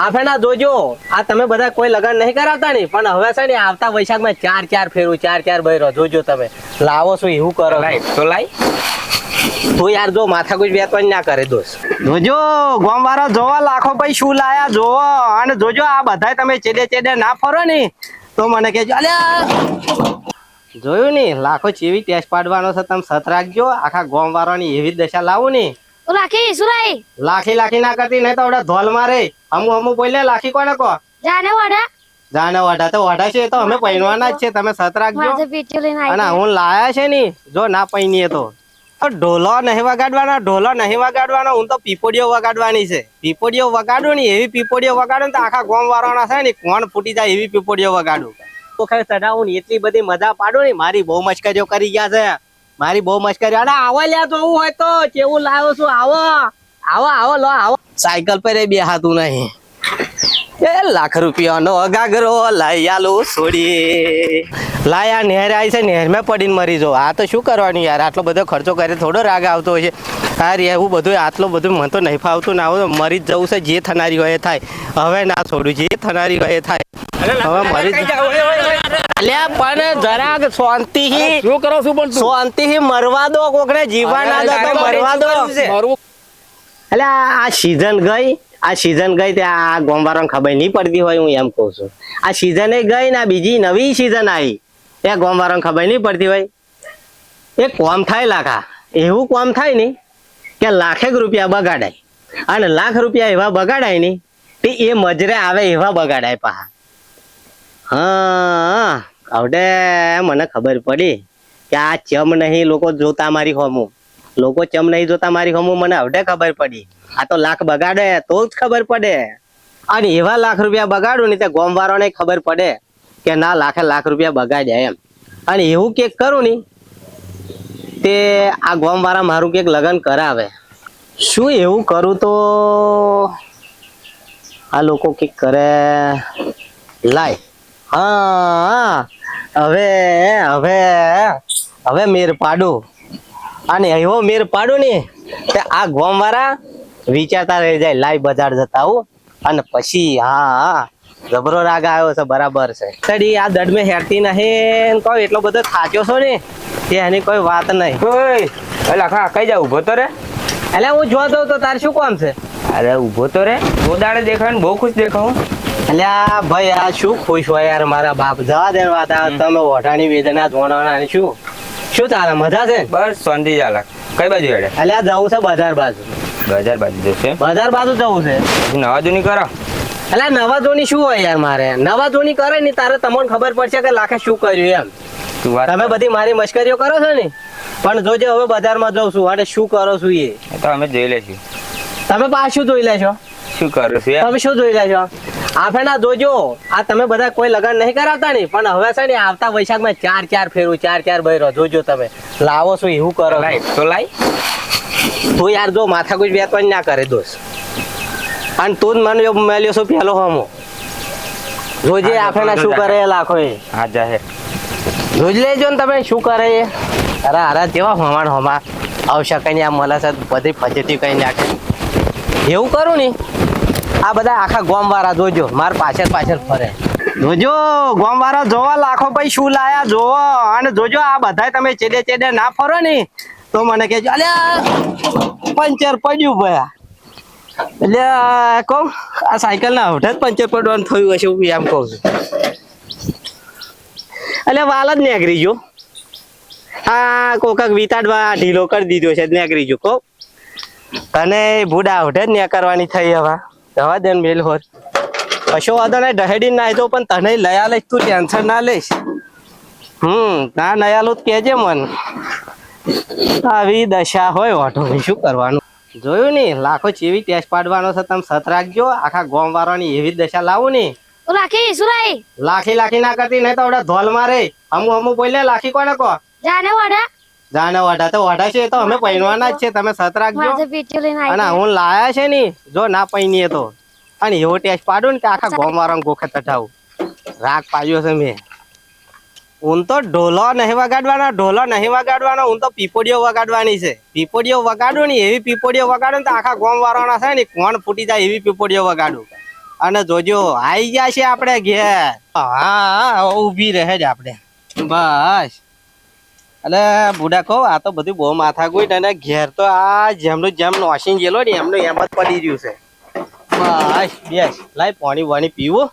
આ ફેના જોજો. આ તમે બધા કોઈ લગન નહીં કરાવતા ને પણ હવે છે ને આવતા વૈશાખમાં ચાર ચાર ફેરું ચાર ચાર બહેરો જોજો તમે. લાવો છો એવું કરો લાઈ તો લાઈ તું યાર જો માથા કુછ વેતવાન ના કરે દોસ્ત. જોજો ગોમ વાળા જોવા લાખો ભાઈ શું લાયા જોવો. અને જોજો આ બધા તમે ચેડે ચેડે ના ફરો ને તો મને કહેજો અલ્યા. જોયું ને લાખો ચેવી ટેસ્ટ પાડવાનો છે તમે સત રાખજો. આખા ગોમ વાળાની એવી જ દશા લાવું ને. ઓ સુરાઈ. લાખી લાખી ના કરતી નહીં તો આવડે ધોલ મારે. અમુ અમુ બોલે લાખી કોને કો જાને વડા જાને વડા તો વડા છે તો અમે પહેરવાના જ છે તમે સત રાખજો. અને હું લાયા છે ની જો ના પહેરીએ તો. ઢોલો નહીં વગાડવાનો ઢોલો નહીં વગાડવાનો હું તો પીપોડીઓ વગાડવાની છે. પીપોડીઓ વગાડું ને એવી પીપોડીઓ વગાડું ને તો આખા ગોમ વાળાના છે ને કોણ ફૂટી જાય એવી પીપોડીઓ વગાડું. તો ખરે ચડાવું એટલી બધી મજા પાડું ને મારી બહુ મશ્કરીઓ કરી ગયા છે. મારી બહુ મશ્કરી અને આવો લ્યા તો હું હોય તો કેવું લાવ્યો છું આવો આવો આવો લો આવો સાયકલ પર બે હાથું નહીં એ લાખ રૂપિયાનો ગાગરો લઈ આલો છોડી લાયા નહેર આવી છે નહેર મેં પડીને મરી જો આ તો શું કરવાનું યાર આટલો બધો ખર્ચો કરે થોડો રાગ આવતો હોય છે યાર એવું બધું આટલું બધું મને તો નહીં ફાવતું ના આવું મરી જ જવું છે જે થનારી હોય થાય હવે ના છોડું જે થનારી હોય થાય હવે મરી જ અલ્યા પણ જરાક શાંતિથી શું કરો છું પણ શાંતિ મરવા દો કોકને જીવા ના દો તો મરવા દો. એટલે આ સીઝન ગઈ આ સીઝન ગઈ તે આ ગોમવારોને ખબર નહીં પડતી હોય હું એમ કહું છું. આ સીઝન ગઈ ને બીજી નવી સીઝન આવી. ત્યાં ગોમવારોને ખબર નહીં પડતી હોય. એ કોમ થાય લાખા. એવું કોમ થાય ને કે લાખેક રૂપિયા બગાડાય. અને લાખ રૂપિયા એવા બગાડાય ને તે એ મજરે આવે એવા બગાડાય પા હા હવે મને ખબર પડી કે આ ચમ નહીં લોકો જોતા મારી હોમું. લોકો ચમ નહીં જોતા મારી હોમું, મને આવડે ખબર પડી. આ તો લાખ બગાડે, તો જ ખબર પડે. અને એવા લાખ રૂપિયા બગાડું ને તે ગોમવાળાને ખબર પડે કે ના, લાખે લાખ રૂપિયા બગાડ્યા એમ. અને એવું કેક કરું ને, તે આ ગોમવાળા મારું કેક લગ્ન કરાવે. શું એવું કરું તો આ લોકો કેક કરે? લાય. હા હવે હવે હવે મેર પાડું. અને એવો મેર પાડું ને કે આ ગોમ વાળા વિચારતા રહી જાય લાઈ બજાર જતા હું. અને પછી હા જબરો રાગ આવ્યો છે બરાબર છે. તડી આ દડ મેં હેરતી નહીં. કોઈ કહો એટલો બધો થાચ્યો છો ને કે એની કોઈ વાત નહીં. ઓય ખા કઈ જા ઊભો તો રે? એટલે હું જોવા તો તારે શું કામ છે? અરે ઊભો તો રે. ગોદાડે દેખાય ને બહુ ખુશ દેખાવું આ ભાઈ આ શું ખુશ હોય યાર મારા બાપ. જવા દે વાત આ તમે ઓઢાની વેદના જોવાના શું? શું તારા મજા છે? બસ શાંતિ ચાલે કઈ બાજુ હેડે? આ જવું છે બજાર બાજુ. બજાર બાજુ જશે બજાર બાજુ જવું છે. નવા જૂની કરો. એટલે નવા ધોની શું હોય યાર મારે? નવા ધોની કરે ને તારે તમને ખબર પડશે કે લાખે શું કર્યું એમ. તમે બધી મારી મશ્કરીઓ કરો છો ને? પણ જોજો હવે બજારમાં જઉં છું અને શું કરો છું એ? તો અમે જોઈ લેશું તમે પાછું જોઈ લેશો. શું કરો છો? તમે શું જોઈ લેશો? આ ફેના જોજો. આ તમે બધા કોઈ લગન નહીં કરાવતા ને પણ હવે છે ને આવતા વૈશાખમાં ચાર ચાર ફેરું ચાર ચાર બહેરો જોજો તમે. લાવો છો એવું કરો. લાઈ તો લાઈ તું યાર જો માથા કુછ વેતવાન ના કરે દોસ્ત. અને તું જ મને મેલ્યો છું પેલો હમો. જોજે આફેના શું કરે લાખો એ. હા જાહેર જોજ લેજો ને તમે શું કરે એ. અરે અરે જેવા હમાણ હમા. આવશે કઈ આ મળે છે બધી ફજેતી કઈ નાખે. એવું કરું ને આ બધા આખા ગોમ વાળા જોજો, માર પાછળ પાછળ ફરે. જોજો ગોમ વાળા જોવા, લાખો ભાઈ શું લાયા, જોવો. અને જોજો, આ બધા તમે ચેડે ચેડે ના ફરો ને, તો મને કેજો અલ્યા, પંચર પડ્યું ભયા. એટલે કહું, આ સાયકલ ના હોઠે પંચર પડવાનું થયું હશે, હું એમ કહું છું. એટલે વાલ જ નીકળી જો આ કોકક વિતાડવા ઢીલો કરી દીધો છે નીકળી જો કહું. અને ભૂડા હોઠે જ ને કરવાની થઈ હવે. જવા દે મેલ હોત કશો વાંધો નહીં ડહેડી ના તો પણ તને લયા લઈશ તું ટેન્શન ના લઈશ હમ ના નયાલું જ કેજે મન. આવી દશા હોય વાટોની શું કરવાનું? જોયું ને લાખો ચેવી ટેસ્ટ પાડવાનો છે તમે સત રાખજો આખા ગોમ વાળાની એવી દશા લાવું ને રાખી લાખી લાખી ના કરતી નહીં તો ધોલ મારે. અમુ અમુ બોલે લાખી કોને કો જાને વાડા જાને વાઢા તો વાઢા છે તો અમે પહેરવાના જ છે તમે સત રાખજો અને હું લાયા છે ને જો ના પહેરીએ તો. અને એવો ટેસ્ટ પાડું ને કે આખા ગોમ વાળા ગોખે તટાવું રાગ પાડ્યો છે મેં. હું તો ઢોલો નહીં વગાડવાનો ઢોલો નહીં વગાડવાનો હું તો પીપોડીઓ વગાડવાની છે. પીપોડીઓ વગાડું ને એવી પીપોડીઓ વગાડું ને તો આખા ગોમ વાળાના છે ને કોણ ફૂટી જાય એવી પીપોડીઓ વગાડું. અને જોજો આઈ ગયા છે આપણે ઘેર. હા હા ઊભી રહે જ આપણે. બસ. એટલે બુડા કહો, આ તો બધું બહુ માથા ગોઈ અને ઘેર તો આ જેમનું જેમ નોસીન ગયેલો ને, એમનું એમ જ પડી રહ્યું છે. બસ, બેસ. લાય પાણી વાણી પીવું.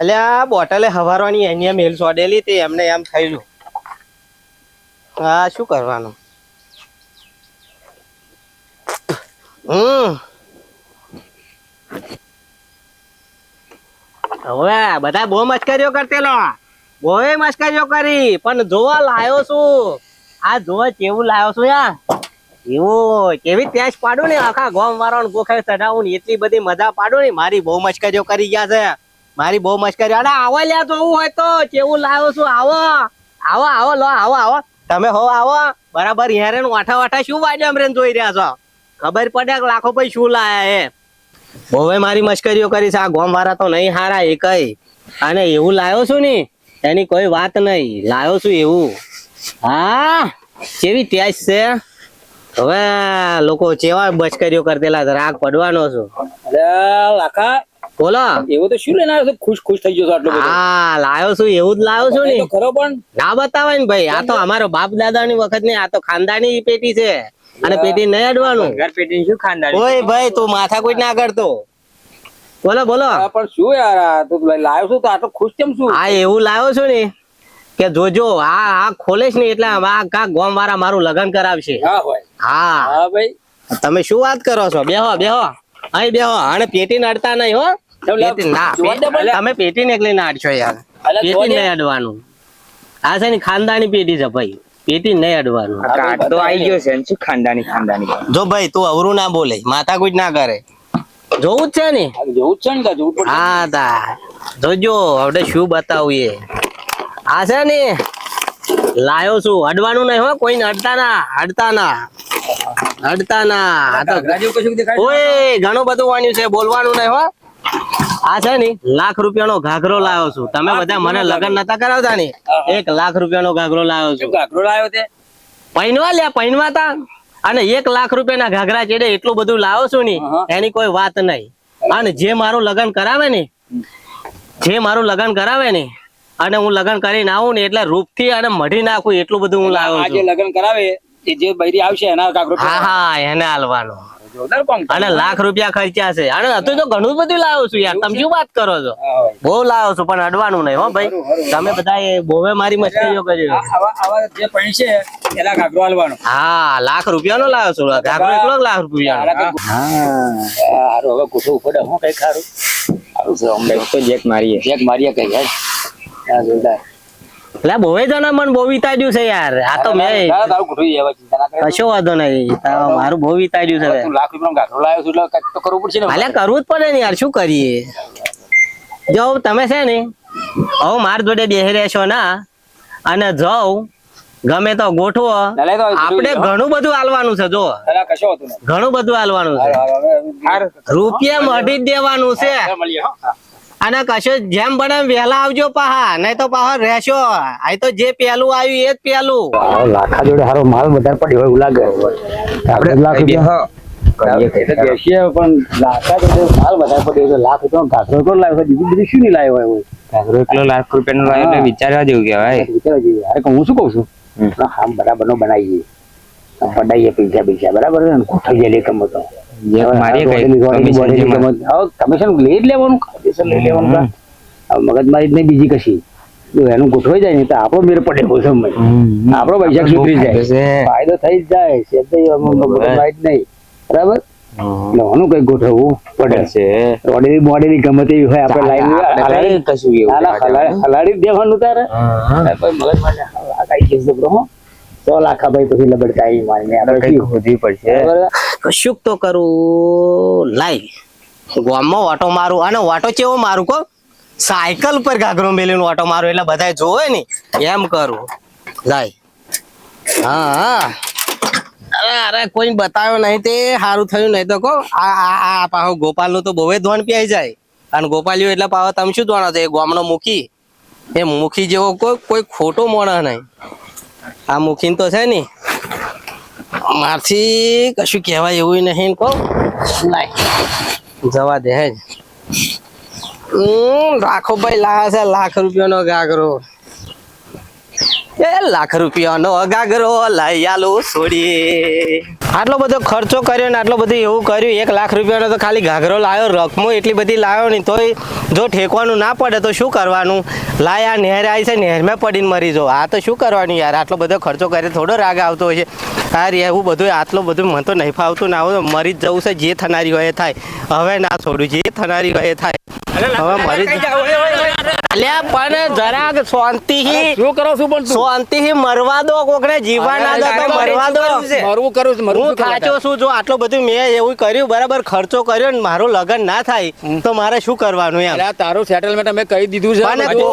એટલે આ બોટલે હવારવાની એની એમ હેલ સોડેલી તે એમને એમ થયેલું. હા, શું કરવાનું? હમ. હવે બધા બહુ મસ્કરીઓ કરતેલો. બહુ મસ્કરીઓ કરી પણ જોવા લાયો છું. આ જોવા કેવું લાયો છું યાર એવું, કેવી ત્યાં પાડું ને, આખા ગોમ વાળાને ગોખે ચડાવું ને, એટલી બધી મજા પાડું ને, મારી બહુ મસ્કરીઓ કરી ગયા છે. મારી બહુ મસ્કરીઓ અરે આવો લ્યા જોવું હોય તો કેવું લાવ્યો છું, આવો. આવો આવો, લો, આવો આવો. તમે હો, આવો. બરાબર યારે વાઠા વાઠા શું વાડ્યો અમરે જોઈ રહ્યા છો? ખબર પડે કે લાખો ભાઈ શું લાયા એ બહુ મારી મશ્કરીઓ કરી છે, આ ગોમ વાળા તો નહીં હારા, એ કઈ. અને એવું લાયો છું ને એની કોઈ વાત નહીં. લાયો છું એવું. હા? કેવી ત્યાજ છે? હવે લોકો ચેવા બચકરીઓ કરતેલા રાગ પડવાનો છું. લાખા. બોલો. એવું તો શું લઈને આવ્યો છો? ખુશ ખુશ થઈ ગયો આટલો હા છું એવું જ છું ને. ખરો પણ. ના ભાઈ આ તો અમારો બાપ દાદા ની વખતની આ તો ખાનદાની પેટી છે. અને પેટી નહીં અડવાનું. ઘર શું ખાનદાની ઓય ભાઈ તું માથા કોઈ ના કરતો. બોલો બોલો. પણ શું યાર તું લાવ્યો છું તો આટલો ખુશ કેમ છું? આ એવું લાવ્યો છું ને કે જોજો આ આ ખોલેશ ને એટલે આ કા ગોમ વાળા મારું લગ્ન કરાવશે. હા ભાઈ હા. હા ભાઈ. તમે શું વાત કરો છો? બેહો બેહો. અહીં બેહો. આને પેટી નડતા નહીં હો. તમે પેટી ને એકલી નાડશો યાર. પેટી નહીં અડવાનું. આ છે ને ખાનદાની પેટી છે ભાઈ. પેટી નહીં અડવાનું. તો આવી ગયો છે શું ખાનદાની ખાનદાની? જો ભાઈ તું અવરું ના બોલે. માથા કુછ ના કરે. જોવું જ છે ને? જોવું જ છે ને જોવું પડે. હા તા. જોજો આપણે શું બતાવીએ. આ છે ને લાયો છું. અડવાનું નહીં હો કોઈ અડતા ના અડતા ના. અડતા ના? ઓય ઘણું બધું વાણ્યું છે. બોલવાનું નહીં હો. આ છે ને લાખ રૂપિયાનો ઘાઘરો લાવ્યો છું. તમે બધા મને લગ્ન નતા કરાવતા ને? એક લાખ રૂપિયાનો ઘાઘરો લાવ્યો છું. ઘાઘરો લાવ્યો તે? પૈનવા લ્યા પૈનવા તા. અને એક લાખ રૂપિયાના ઘાઘરા ચેડે એટલું બધું લાવો છું ને એની કોઈ વાત નહીં. અને જે મારું લગ્ન કરાવે ને જે મારું લગ્ન કરાવે ને અને હું લગ્ન કરીને આવું ને એટલે રૂપથી અને મઢી નાખું એટલું બધું હું લાવું આ છું. લગ્ન કરાવે જે બૈરી આવશે એના હા હા એને હાલવાનો. અને લાખ રૂપિયા ખર્ચ્યા છે. અને હતું તો ઘણું બધું લાવો છું યાર. તમે શું વાત કરો છો? બહુ લાવો છું પણ અડવાનું નહીં હો ભાઈ. તમે બધા બહુ બોવે મારી મસ્તીઓ કરી જે પૈણ છે ઘાઘરો હાલવાનો હા લાખ રૂપિયાનો લાવ્યો છું. ઘાઘરો એકલો લાખ રૂપિયાનો. હવે હું કઈ ખારું સારું છે અમને તો જેક મારીએ. ચેક મારીએ કઈ યાર હા, જોરદાર. એટલે બોવે જણા મને બહુ વિતાડ્યું છે યાર. આ તો મેં. કશો વાંધો નહીં. મારું બહુ વિતાડ્યું છે લાખ લાવ્યો છું એટલે તો કરવું પડશે ને. કરવું જ પડે ને યાર. શું કરીએ? જો તમે છે ને હવે માર જોડે બેહી રહેશો ના અને જાઉં ગમે તો ગોઠવો. આપણે ઘણું બધું હાલવાનું છે જો. ઘણું બધું હાલવાનું છે. રૂપિયા મઢી જ દેવાનું છે. અને કશું જેમ બને વહેલા આવજો પાહા નહીં તો પાહા રહેશો. આ તો જે પેલું આવ્યું એ જ પેલું. લાખા જોડે હારો માલ વધારે પડ્યો હોય એવું લાગે. આપણે લાખ રૂપિયા પણ લાખા જોડે માલ વધારે પડ્યો છે લાખ રૂપિયા ઘાઘરો તો લાવ્યો બીજું બધું શું નહીં લાવ્યો હોય? એવું એકલો લાખ રૂપિયાનો લાવ્યો એટલે વિચારવા જેવું કહેવાય. વિચારવા જેવું. અરે હું શું કઉ છું? હા બરાબર નો બનાવીએ આમ પડાઈએ પૈસા પૈસા બરાબર છે ને? ગોઠવી જાય લેકમ તો. કમિશન લઈ જ લેવાનું કમિશન લઈ લેવાનું મગજમારી જ નહીં બીજી કશી. એનું ગોઠવાઈ જાય ને તો આપણો મેર પડે બહુ સમય આપણો પૈસા સુધરી જાય. ફાયદો થઈ જ જાય. છે મગજમારી જ નહીં. બરાબર? હમ. કઈ ગોઠવવું પડે. છે. રોડેલી બોડેલી ગમે તેવી હોય આપણે લાઈન કશું હલાડી દેવાનું તારે. મગજ અરે કઈ કેસ છોકરો, સો લાખા ભાઈ પછી લબડકાઈ મારીને શું? પડશે? કશુંક તો કરું? લાઈ. ગામમાં ઓટો મારું અને ઓટો ચેવો મારું કહો? સાયકલ પર ઘાઘરો મેલીને ઓટો મારું એટલે બધા જોવે ને. એમ કરું. લાઈ. હા હા. અરે કોઈ બતાવ્યો નહીં તે, સારું થયું નહીં તો કહો. આ આ આ ગોપાલનું તો બહુ ધોન પીઆઈ જાય. અને ગોપાલિયો એટલે પાહો તમે શું ધોણ છો? એ ગામનો મુખી. એ મુખી જેવો કોઈ કોઈ ખોટો મોણસ નહીં. આ મુખી તો છે ને, મારથી કશું કહેવાય એવું નહીં કહો. લાય, જવા દે હમ રાખો ભાઈ લાયા છે લાખ રૂપિયાનો ગાગરો એ લાખ રૂપિયાનો ગાગરો લઈ આલો છોડી આટલો બધો ખર્ચો કર્યો ને આટલો બધું એવું કર્યું એક લાખ રૂપિયાનો તો ખાલી ઘાઘરો લાવ્યો રકમો એટલી બધી લાવ્યો ને તોય જો ઠેકવાનું ના પડે તો શું કરવાનું લાય આ નહેર આવી છે નહેરમાં પડીને મરી જો આ તો શું કરવાનું યાર આટલો બધો ખર્ચો કરે થોડો રાગ આવતો હોય છે યાર એવું બધું આટલું બધું મને તો નહીં ફાવતું ના આવું મરી જ જવું છે જે થનારી હોય એ થાય હવે ના છોડું જે થનારી હોય એ થાય હવે મરી જ અલ્યા પણ જરાક શાંતિથી શું કરો છું પણ શાંતિ મરવા દો કોકને જીવવા ના દો તો મરવા દો. મરવું કરું છું હું થાચો છું. જો આટલું બધું મેં એવું કર્યું બરાબર ખર્ચો કર્યો ને મારું લગ્ન ના થાય તો મારે શું કરવાનું એમ? તારું સેટલમેન્ટ અમે કહી દીધું છે.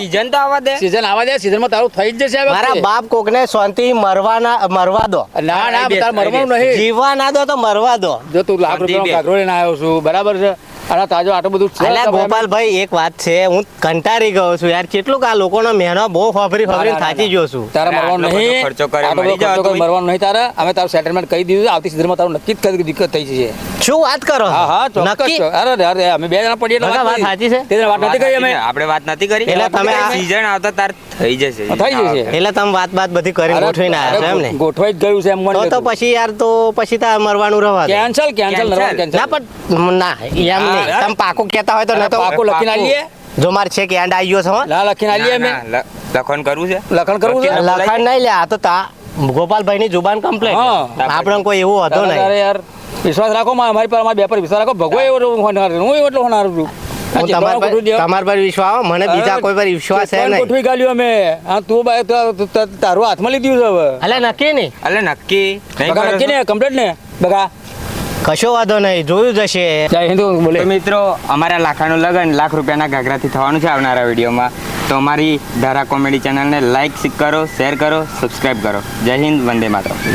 સીઝન તો આવા દે. સીઝન આવા દે સીઝનમાં તારું થઈ જ જશે મારા બાપ કોકને શાંતિ મરવાના મરવા દો. ના ના તાર મરવાનું નહીં. જીવવા ના દો તો મરવા દો. જો તું લાખ ઘાઘરો લઈને આવ્યો છું બરાબર છે? અને તાજો આટલું બધું છે. અલ્યા ગોપાલભાઈ એક વાત છે હું કંટાળી ગયો છું યાર. કેટલું આ લોકોનો મહેનો બહુ ફફરી ફફરી થાચી ગયો છું. તારે અરે મરવાનું નહીં. ખર્ચો કરી મરી જાવ તો મરવાનો નહીં તારે. અમે તારું સેટલમેન્ટ કહી દીધું. છે. આવતી સીઝનમાં તારું નક્કી જ કરી દિક્કત થઈ છે શું વાત કરો? હા હા ચોક્કસ. નક્કી? અરે અરે અમે બે જણા પડીએ એટલે વાત સાચી છે? તે વાત નથી કરી અમે. આપણે વાત નથી કરી? એટલે તમે આ- સીઝન આવતા તાર થઈ જશે. થઈ જશે. એટલે તમે વાત વાત બધી કરી ગોઠવી ગોઠવીને આવ્યા છો એમ ને? ગોઠવાઈ જ ગયું છે એમ મને તો પછી યાર તો પછી તાર મરવાનું રહેવા કેન્સલ કેન્સલ ના પણ ના એમ નહીં. તમે પાકું કહેતા હોય તો ન તો પાકું લખીને આલીએ. જો મારે છે કે એન્ડ આવી ગયો છે ના લખીને આલીએ મે લખન કરવું છે? લખણ કરવું છે? વકીલ- નહીં લે આ તો તા ગોપાલભાઈ ની જુબાન કમ્પ્લેટ આપણે કોઈ એવો હતો નહીં. અરે યાર વિશ્વાસ રાખો મા- અમારી પર મારા બે પર વિશ્વાસ રાખો ભગવો એવો હોનાર હું એટલો હોનાર છું. તમારા પર વિશ્વાસ મને બીજા કોઈ પર વિશ્વાસ છે નહીં. ગોઠવી ગાલ્યું અમે. હા તું તારું હાથમાં લીધું છે હવે. અલે નક્કી નહીં. અલે નક્કી. નક્કી ને કમ્પ્લીટ ને બગા કશો વાંધો નહીં જોયું જશે જય હિન્દ બોલે. મિત્રો અમારા લાખાનું લગન લાખ રૂપિયાના ઘાઘરાથી થવાનું છે આવનારા વિડીયોમાં. તો અમારી ધારા કોમેડી ચેનલને લાઈક કરો શેર કરો સબસ્ક્રાઈબ કરો. જય હિન્દ વંદે માતરમ.